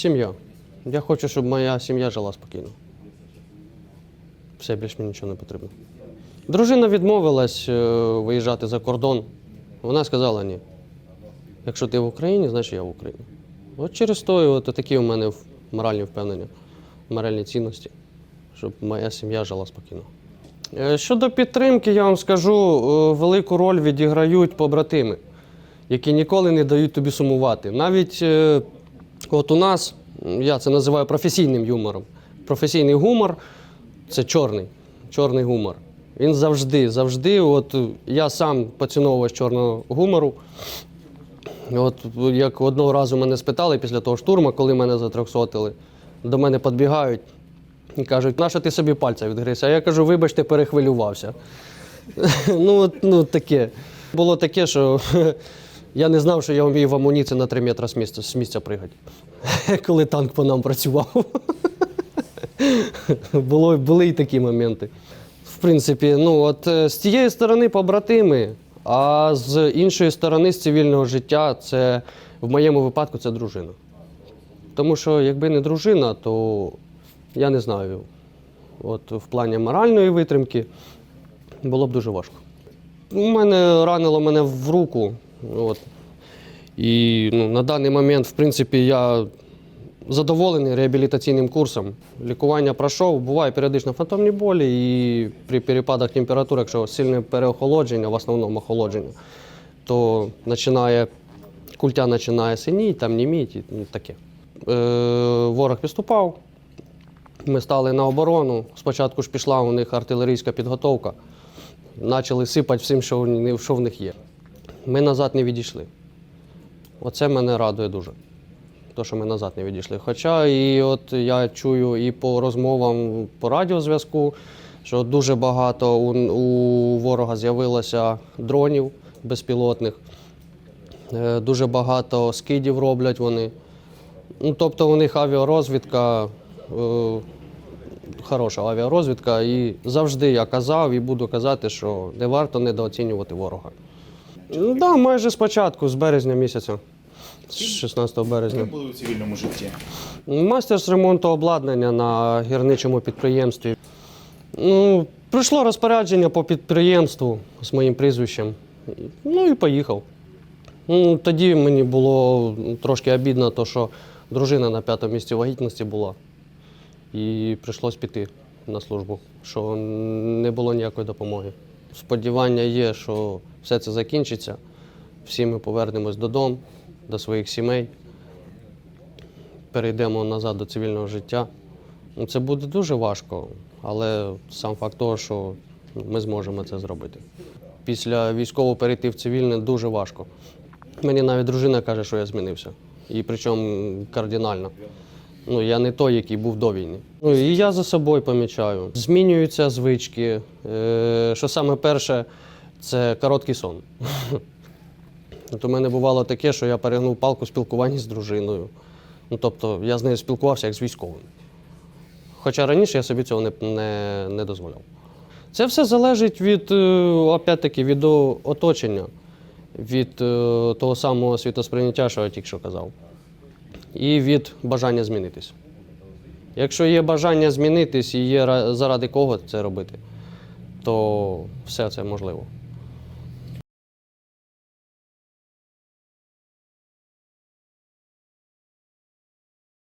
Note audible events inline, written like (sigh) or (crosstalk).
Сім'я. Я хочу, щоб моя сім'я жила спокійно. Все, більш мені нічого не потрібно. Дружина відмовилась е, виїжджати за кордон. Вона сказала ні. Якщо ти в Україні, значить я в Україні. От через то от такі у мене моральні впевнення, моральні цінності, щоб моя сім'я жила спокійно. Е, Щодо підтримки, я вам скажу, е, велику роль відіграють побратими, які ніколи не дають тобі сумувати. Навіть от у нас, я це називаю професійним юмором. Професійний гумор це чорний, чорний гумор. Він завжди, завжди, от я сам поціновувач чорного гумору. От як одного разу мене спитали після того штурму, коли мене затрьохсотили, до мене підбігають і кажуть, нащо ти собі пальця відгризся? А я кажу, вибачте, перехвилювався. (laughs) ну, ну, таке. Було таке, що (laughs) я не знав, що я вмію в амуніції на 3 метри з місця, з місця пригати, (laughs) коли танк по нам працював. (laughs) Було, були і такі моменти. В принципі, ну от е, з тієї сторони побратими, а з іншої сторони, з цивільного життя, це в моєму випадку це дружина. Тому що якби не дружина, то я не знаю. От в плані моральної витримки було б дуже важко. У мене ранило мене в руку. От. І ну, на даний момент, в принципі, я задоволений реабілітаційним курсом. Лікування пройшов, буває періодично фантомні болі, і при перепадах температури, якщо сильне переохолодження, в основному охолодження, то починає, культя починає синіти, там німіть і таке. Е, ворог підступав, ми стали на оборону. Спочатку ж пішла у них артилерійська підготовка. Почали сипати всім, що в них є. Ми назад не відійшли. Оце мене радує дуже. То, що ми назад не відійшли. Хоча і от я чую і по розмовам по радіозв'язку, що дуже багато у, у ворога з'явилося дронів безпілотних, Е, дуже багато скидів роблять вони. Ну, тобто у них авіарозвідка, е, хороша авіарозвідка, і завжди я казав і буду казати, що не варто недооцінювати ворога. Ну, да, майже спочатку, з березня місяця, з 16 березня. Ким були у цивільному житті? Майстер з ремонту обладнання на гірничому підприємстві. Ну, прийшло розпорядження по підприємству з моїм прізвищем. Ну і поїхав. Ну, тоді мені було трошки обідно, то, що дружина на п'ятому місці вагітності була. І прийшлось піти на службу, що не було ніякої допомоги. Сподівання є, що все це закінчиться, всі ми повернемось додому, до своїх сімей перейдемо назад до цивільного життя. Ну, Це буде дуже важко, але сам факт того, що ми зможемо це зробити. Після військового перейти в цивільне дуже важко. Мені навіть дружина каже, що я змінився. І причому кардинально. Ну, я не той, який був до війни. Ну, і я за собою помічаю. Змінюються звички. Е, що саме перше, це короткий сон. (laughs) От у мене бувало таке, що я перегнув палку в спілкуванні з дружиною. Ну, тобто я з нею спілкувався як з військовим. Хоча раніше я собі цього не, не, не дозволяв. Це все залежить від, е, опять-таки, від оточення, від е, того самого світосприйняття, що я тільки що казав, і від бажання змінитись. Якщо є бажання змінитись і є ра- заради кого це робити, то все це можливо.